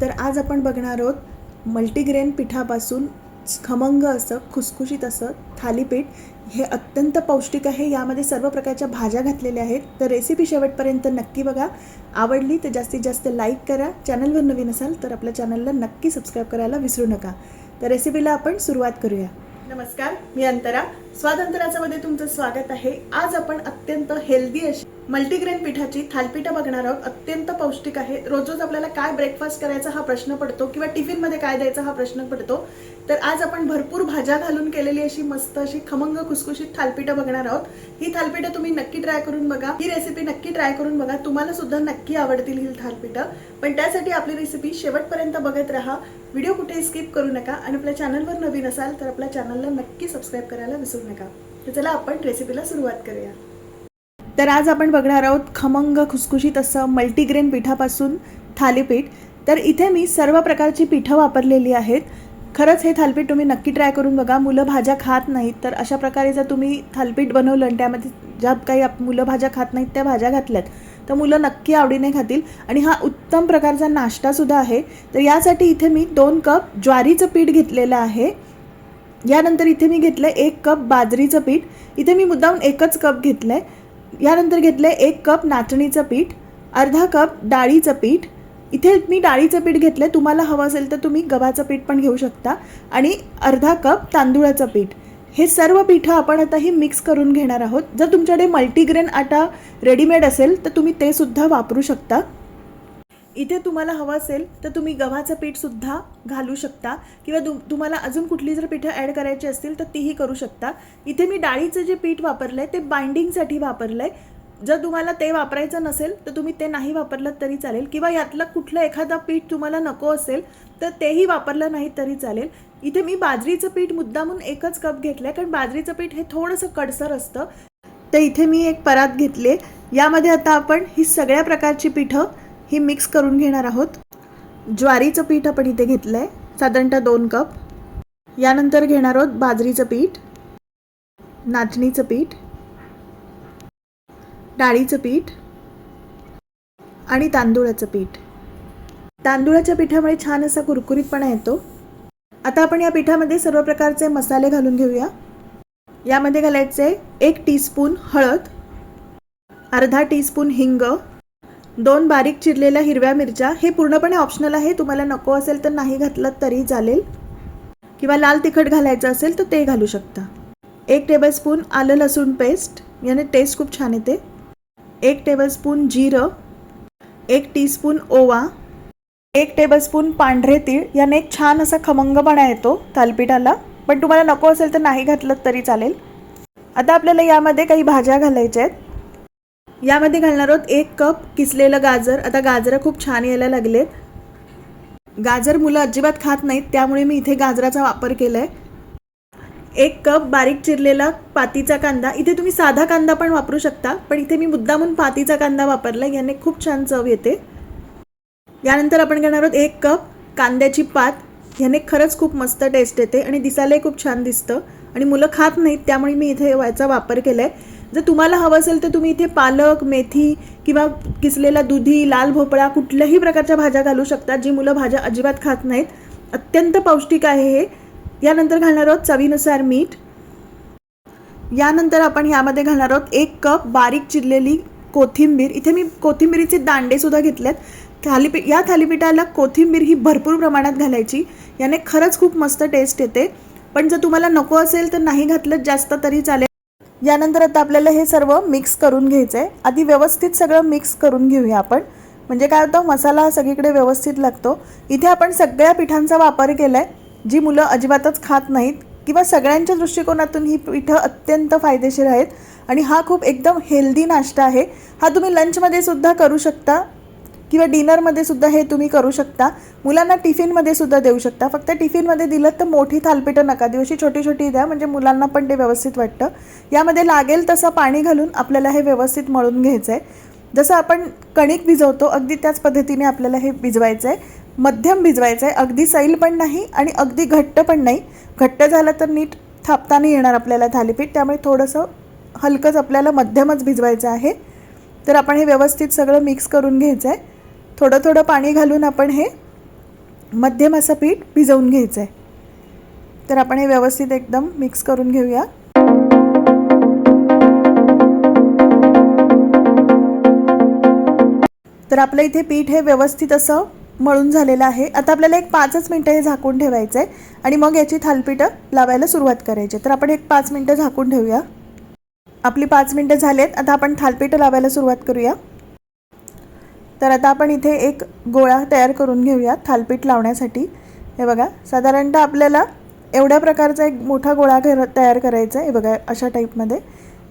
तर आज आपण बघणार आहोत मल्टीग्रेन पिठापासून खमंग असं खुसखुशीत असं थालीपीठ हे अत्यंत पौष्टिक आहे. यामध्ये सर्व प्रकारच्या भाज्या घातलेल्या आहेत. तर रेसिपी शेवटपर्यंत नक्की बघा. आवडली तर जास्तीत जास्त लाईक करा. चॅनलवर नवीन असाल तर आपल्या चॅनलला नक्की सबस्क्राईब करायला विसरू नका. तर रेसिपीला आपण सुरुवात करूया. नमस्कार मी अंतरा. स्वातंत्र्यामध्ये तुमचं स्वागत आहे. आज आपण अत्यंत हेल्दी अशी मल्टीग्रेन पिठाची थालपिठं बघणार आहोत. अत्यंत पौष्टिक आहे. रोज आपल्याला काय ब्रेकफास्ट करायचा हा प्रश्न पडतो किंवा टिफिनमध्ये काय द्यायचा हा प्रश्न पडतो तर आज आपण भरपूर भाज्या घालून केलेली अशी मस्त अशी खमंग खुसखुशीत थालपिठं बघणार आहोत. ही थालपिठं तुम्ही नक्की ट्राय करून बघा. ही रेसिपी नक्की ट्राय करून बघा. तुम्हाला सुद्धा नक्की आवडतील ही थालपिठं. पण त्यासाठी आपली रेसिपी शेवटपर्यंत बघत राहा. व्हिडिओ कुठे स्किप करू नका आणि आपल्या चॅनलवर नवीन असाल तर आपल्या चॅनलला नक्की सबस्क्राईब करायला विसरू नका. तर चला आपण रेसिपीला सुरुवात करूया. तर आज आपण बघणार आहोत खमंग खुसखुशीत असं मल्टीग्रेन पिठापासून थालीपीठ. तर इथे मी सर्व प्रकारची पिठं वापरलेली आहेत. खरंच हे थालपीठ तुम्ही नक्की ट्राय करून बघा. मुलं भाज्या खात नाहीत तर अशा प्रकारे जर तुम्ही थालपीठ बनवलं आणि त्यामध्ये ज्या काही आप- मुलं भाज्या खात नाहीत त्या भाज्या घातल्यात तर मुलं नक्की आवडीने खातील. आणि हा उत्तम प्रकारचा नाश्तासुद्धा आहे. तर यासाठी इथे मी दोन कप ज्वारीचं पीठ घेतलेलं आहे. यानंतर इथे मी घेतलं एक कप बाजरीचं पीठ. इथे मी मुद्दाम एकच कप घेतलं आहे यानंतर घेतलं आहे एक कप नाचणीचं पीठ अर्धा कप डाळीचं पीठ. इथे मी डाळीचं पीठ घेतलं आहे तुम्हाला हवं असेल तर तुम्ही गव्हाचं पीठ पण घेऊ शकता. आणि अर्धा कप तांदूळाचं पीठ. हे सर्व पिठं आपण आता ही मिक्स करून घेणार आहोत. जर तुमच्याकडे मल्टीग्रेन आटा रेडीमेड असेल तर तुम्ही ते सुद्धा वापरू शकता. इथे तुम्हाला हवं असेल तर तुम्ही गव्हाचं पीठसुद्धा घालू शकता. किंवा तु तुम्हाला अजून कुठली जर पिठं ॲड करायची असतील तर तीही करू शकता. इथे मी डाळीचं जे पीठ वापरलं आहे ते बाइंडिंगसाठी वापरलं आहे जर तुम्हाला ते वापरायचं नसेल तर तुम्ही ते नाही वापरलं तरी चालेल. किंवा यातलं कुठलं एखादं पीठ तुम्हाला नको असेल तर तेही वापरलं नाही तरी चालेल. इथे मी बाजरीचं पीठ मुद्दामून एकच कप घेतलं आहे कारण बाजरीचं पीठ हे थोडंसं कडसर असतं. तर इथे मी एक परात घेतले. यामध्ये आता आपण ही सगळ्या प्रकारची पिठं ही मिक्स करून घेणार आहोत. ज्वारीचं पीठ आपण इथे घेतलं आहे साधारणतः दोन कप. यानंतर घेणार आहोत बाजरीचं पीठ नाचणीचं पीठ डाळीचं पीठ आणि तांदूळाचं पीठ. तांदूळाच्या पिठामुळे छान असा कुरकुरीतपणा येतो. आता आपण या पिठामध्ये सर्व प्रकारचे मसाले घालून घेऊया. यामध्ये घालायचे एक टीस्पून हळद अर्धा टीस्पून हिंग दोन बारीक चिरलेल्या हिरव्या मिरच्या हे पूर्णपणे ऑप्शनल आहे तुम्हाला नको असेल तर नाही घातलं तरी चालेल. किंवा लाल तिखट घालायचं असेल तर ते घालू शकता. एक टेबलस्पून आलं लसूण पेस्ट याने टेस्ट खूप छान येते. एक टेबलस्पून जिरं एक टीस्पून ओवा एक टेबलस्पून पांढरे तीळ याने एक छान असा खमंगपणा येतो थालपिठाला. पण तुम्हाला नको असेल तर नाही घातलं तरी चालेल. आता आपल्याला यामध्ये काही भाज्या घालायच्या आहेत. यामध्ये घालणार आहोत एक कप किसलेलं गाजर. आता गाजरं खूप छान यायला लागलेत. गाजर मुलं अजिबात खात नाहीत त्यामुळे मी इथे गाजराचा वापर केला आहे एक कप बारीक चिरलेला पातीचा कांदा. इथे तुम्ही साधा कांदा पण वापरू शकता पण इथे मी मुद्दामून पातीचा कांदा वापरला याने खूप छान चव येते. यानंतर आपण घेणार आहोत एक कप कांद्याची पात. ह्याने खरंच खूप मस्त टेस्ट येते आणि दिसायलाही खूप छान दिसतं. आणि मुलं खात नाहीत त्यामुळे मी इथे याचा वापर केला आहे जर तुम्हाला हवं असेल तर तुम्ही इथे पालक मेथी किंवा किसलेला दुधी लाल भोपळा कुठल्याही प्रकारच्या भाज्या घालू शकता जी मुलं भाज्या अजिबात खात नाहीत. अत्यंत पौष्टिक आहे हे. यानंतर घालणार आहोत चवीनुसार मीठ. यानंतर आपण यामध्ये घालणार आहोत एक कप बारीक चिरलेली कोथिंबीर. इथे मी कोथिंबीरीचे दांडेसुद्धा घेतलेत. थालीपी या थालीपीठाला कोथिंबीर ही भरपूर प्रमाणात घालायची. याने खरंच खूप मस्त टेस्ट येते. पण जर तुम्हाला नको असेल तर नाही घातलं जास्त तरी चालेल. यानंतर आता आपल्याला हे सर्व मिक्स करून घ्यायचं आहे आधी व्यवस्थित सगळं मिक्स करून घेऊया आपण. म्हणजे काय होतं मसाला हा सगळीकडे व्यवस्थित लागतो. इथे आपण सगळ्या पिठांचा वापर केला आहे जी मुलं अजिबातच खात नाहीत किंवा सगळ्यांच्या दृष्टिकोनातून ही पिठं अत्यंत फायदेशीर आहेत. आणि हा खूप एकदम हेल्दी नाश्ता आहे. हा तुम्ही लंचमध्ये सुद्धा करू शकता. किंवा डिनरमध्ये सुद्धा हे तुम्ही करू शकता. मुलांना टिफिनमध्ये सुद्धा देऊ शकता. फक्त टिफिनमध्ये दिलं तर मोठी थालपिठं नका. देऊ अशी छोटी छोटी द्या म्हणजे मुलांना पण ते व्यवस्थित वाटतं. यामध्ये लागेल तसं पाणी घालून आपल्याला हे व्यवस्थित मळून घ्यायचं आहे जसं आपण कणिक भिजवतो अगदी त्याच पद्धतीने आपल्याला हे भिजवायचं आहे मध्यम भिजवायचं आहे अगदी सैल पण नाही आणि अगदी घट्ट पण नाही. घट्ट झालं तर नीट थापता नाही येणार आपल्याला थालीपीठ. त्यामुळे थोडंसं हलकंच आपल्याला मध्यमच भिजवायचं आहे. तर आपण हे व्यवस्थित सगळं मिक्स करून घ्यायचं आहे थोडं थोडं पाणी घालून आपण हे मध्यम असं पीठ भिजवून घ्यायचं आहे तर आपण हे व्यवस्थित एकदम मिक्स करून घेऊया. तर आपलं इथे पीठ हे व्यवस्थित असं मळून झालेलं आहे. आता आपल्याला एक पाचच मिनटं हे झाकून ठेवायचं आहे आणि मग याची थालपीठं लावायला सुरुवात करायची. आहे. तर आपण एक पाच मिनटं झाकून ठेवूया. आपली पाच मिनटं झालेत. आता आपण थालपीठं लावायला सुरुवात करूया. तर आता आपण इथे एक गोळा तयार करून घेऊया थालपीठ लावण्यासाठी. हे बघा साधारणतः आपल्याला एवढ्या प्रकारचा एक मोठा गोळा घर तयार करायचा आहे. बघा अशा टाईपमध्ये.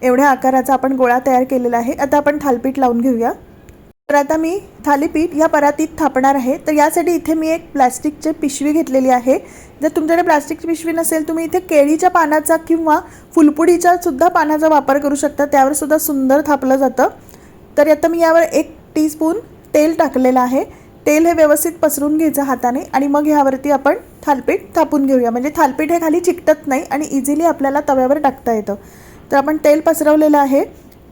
एवढ्या आकाराचा आपण गोळा तयार केलेला आहे. आता आपण थालपीठ लावून घेऊया. तर आता मी थालीपीठ या परातीत थापणार आहे. तर यासाठी इथे मी एक प्लॅस्टिकची पिशवी घेतलेली आहे. जर तुमच्याकडे प्लॅस्टिकची पिशवी नसेल तुम्ही इथे केळीच्या पानाचा किंवा फुलपुडीच्या सुद्धा पानाचा वापर करू शकता. त्यावर सुद्धा सुंदर थापलं जातं. तर आता मी यावर एक टीस्पून तेल टाकलेलं आहे. तेल हे व्यवस्थित पसरून घ्यायचं हाताने आणि मग ह्यावरती आपण थालपीठ थापून घेऊया. म्हणजे थालपीठ हे खाली चिकटत नाही आणि इझिली आपल्याला तव्यावर टाकता येतं. तर आपण तेल पसरवलेलं आहे.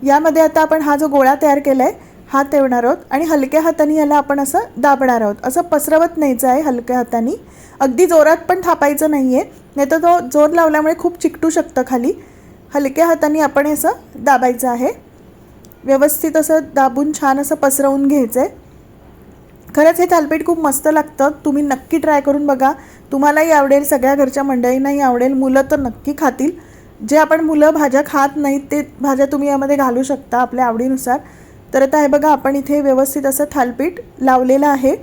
यामध्ये आता आपण हा जो गोळा तयार केला आहे हा तेवणार आहोत आणि हलक्या हाताने याला आपण असं दाबणार आहोत. असं पसरवत न्यायचं आहे हलक्या हाताने. अगदी जोरात पण थापायचं नाही आहे नाही तर तो जोर लावल्यामुळे खूप चिकटू शकतं खाली. हलक्या हाताने आपण असं दाबायचं आहे. व्यवस्थित असं दाबून छान असं पसरवून घ्यायचं आहे खरंच हे थालपीठ खूप मस्त लागतं. तुम्ही नक्की ट्राय करून बघा. तुम्हालाही आवडेल सगळ्या घरच्या मंडळींनाही आवडेल. मुलं तर नक्की खातील. जे आपण मुलं भाज्या खात नाहीत ते भाज्या तुम्ही यामध्ये घालू शकता आपल्या आवडीनुसार. तर आता हे बघा आपण इथे व्यवस्थित असं थालपीठ लावलेलं आहे.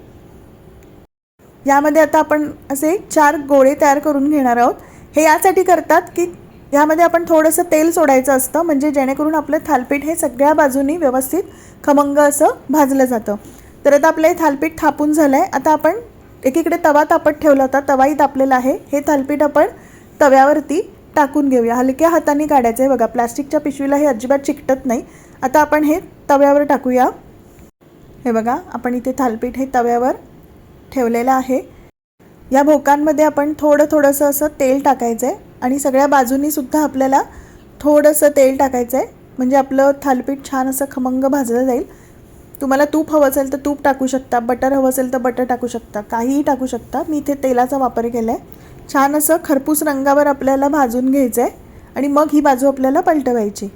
यामध्ये आता आपण असे चार गोळे तयार करून घेणार आहोत. हे यासाठी करतात की यामध्ये आपण थोडंसं तेल सोडायचं असतं म्हणजे जेणेकरून आपलं थालपीठ हे सगळ्या बाजूनी व्यवस्थित खमंग असं भाजलं जातं. तर आता आपलं हे थालपीठ थापून झालं आहे आता आपण एकीकडे तवा तापत ठेवला होता तवाही तापलेला आहे. हे थालपीठ आपण तव्यावरती टाकून घेऊया. हलक्या हाताने काढायचं आहे बघा प्लास्टिकच्या पिशवीला हे अजिबात चिकटत नाही. आता आपण हे तव्यावर टाकूया. हे बघा आपण इथे थालपीठ हे तव्यावर ठेवलेलं आहे. या भोकांमध्ये आपण थोडं थोडंसं असं तेल टाकायचं आहे आणि सगळ्या बाजूनीसुद्धा आपल्याला थोडंसं तेल टाकायचं आहे. म्हणजे आपलं थालपीठ छान असं खमंग भाजलं जाईल. तुम्हाला तूप हवं असेल तर तूप टाकू शकता. बटर हवं असेल तर बटर टाकू शकता. काहीही टाकू शकता. मी इथे तेलाचा वापर केला आहे छान असं खरपूस रंगावर आपल्याला भाजून घ्यायचं आहे आणि मग ही बाजू आपल्याला पलटवायची.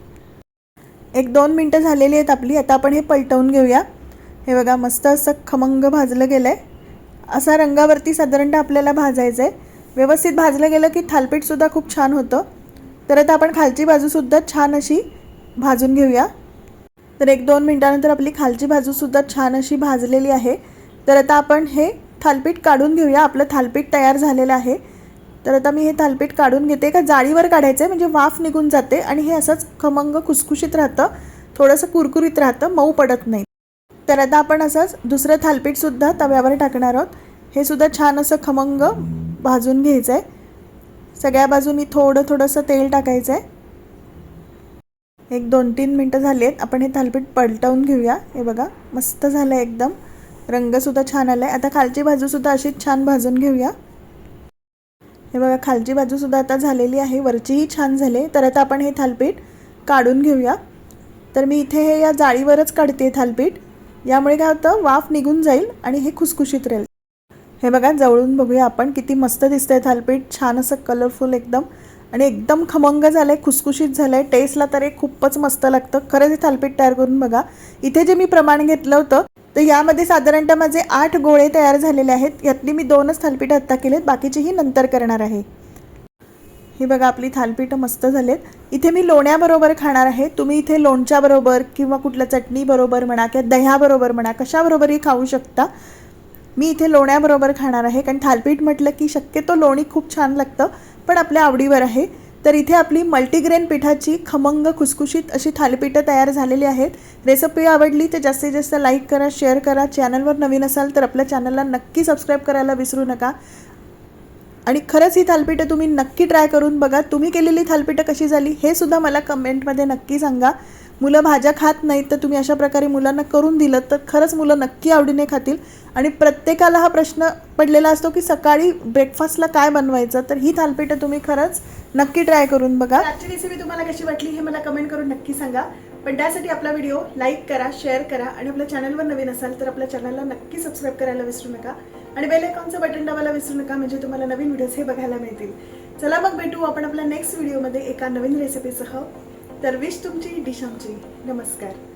एक दोन मिनटं झालेली आहेत आपली. आता आपण हे पलटवून घेऊया. हे बघा मस्त असं खमंग भाजलं गेलं आहे असा रंगावरती साधारणतः आपल्याला भाजायचं आहे व्यवस्थित भाजलं गेलं की थालपीठसुद्धा खूप छान होतं. तर आता आपण खालची बाजूसुद्धा छान अशी भाजून घेऊया. तर एक दोन मिनटानंतर आपली खालची बाजूसुद्धा छान अशी भाजलेली आहे. तर आता आपण हे थालपीठ काढून घेऊया. आपलं थालपीठ तयार झालेलं आहे. तर आता मी हे थालपीठ काढून घेते. का जाळीवर काढायचं आहे म्हणजे वाफ निघून जाते आणि हे असंच खमंग खुसखुशीत राहतं. थोडंसं कुरकुरीत राहतं मऊ पडत नाही. तर आता आपण असंच दुसरं थालपीठसुद्धा तव्यावर टाकणार आहोत. हे सुद्धा छान असं खमंग भाजून घ्यायचं आहे सगळ्या बाजूनी थोडं थोडंसं तेल टाकायचं आहे एक दोन तीन मिनटं झाली आहेत आपण हे थालपीठ पलटवून घेऊया. हे बघा मस्त झालं आहे एकदम रंगसुद्धा छान आला आहे आता खालची बाजूसुद्धा अशीच छान भाजून घेऊया. हे बघा खालची बाजूसुद्धा आता झालेली आहे. वरचीही छान झाले तर आता आपण हे थालपीठ काढून घेऊया. तर मी इथे हे या जाळीवरच काढते थालपीठ. यामुळे काय होतं? वाफ निघून जाईल आणि हे खुसखुशीत राहील. हे बघा जवळून बघूया आपण. किती मस्त दिसतंय थालपीठ. छान असं कलरफुल एकदम. आणि एकदम खमंग झालं आहे खुसखुशीत झालं आहे टेस्टला तर एक खूपच मस्त लागतं. खरंच हे थालपीठ तयार करून बघा. इथे जे मी प्रमाण घेतलं होतं तर यामध्ये साधारणतः माझे आठ गोळे तयार झालेले आहेत. यातली मी दोनच थालपीठं आत्ता केलेत. बाकीचीही नंतर करणार आहे. हे बघा आपली थालपीठं मस्त झालेत. इथे मी लोण्याबरोबर खाणार आहे. तुम्ही इथे लोणच्याबरोबर किंवा कुठल्या चटणीबरोबर म्हणा किंवा दह्याबरोबर म्हणा कशाबरोबरही खाऊ शकता. मी इथे लोण्याबरोबर खाणार आहे कारण थालपीठ म्हटलं की शक्यतो लोणी खूप छान लागतं पण आपल्या आवडीवर आहे. तर इथे आपली मल्टीग्रेन पिठाची खमंग खुसखुशीत अशी थालीपीठं तयार झालेली आहेत. रेसिपी आवडली तर जास्तीत जास्त लाईक करा शेअर करा. चॅनलवर नवीन असाल तर आपल्या चॅनलला नक्की सबस्क्राईब करायला विसरू नका. आणि खरंच ही थालपीठं तुम्ही नक्की ट्राय करून बघा. तुम्ही केलेली थालपीठं कशी झाली हे सुद्धा मला कमेंटमध्ये नक्की सांगा. मुलं भाज्या खात नाहीत तर तुम्ही अशा प्रकारे मुलांना करून दिलं तर खरंच मुलं नक्की आवडीने खातील. आणि प्रत्येकाला हा प्रश्न पडलेला असतो की सकाळी ब्रेकफास्टला काय बनवायचं तर ही थालपीठं तुम्ही खरंच नक्की ट्राय करून बघा. आजची रेसिपी तुम्हाला कशी वाटली हे मला कमेंट करून नक्की सांगा. पण त्यासाठी आपला व्हिडिओ लाईक करा शेअर करा आणि आपल्या चॅनलवर नवीन असाल तर आपल्या चॅनलला नक्की सबस्क्राईब करायला विसरू नका. आणि बेल आयकॉनचं बटन दाबायला विसरू नका म्हणजे तुम्हाला नवीन व्हिडिओज हे बघायला मिळतील. चला मग भेटू आपण आपल्या नेक्स्ट व्हिडिओमध्ये एका नवीन रेसिपीसह तर विश तुमची डिश आमची. नमस्कार.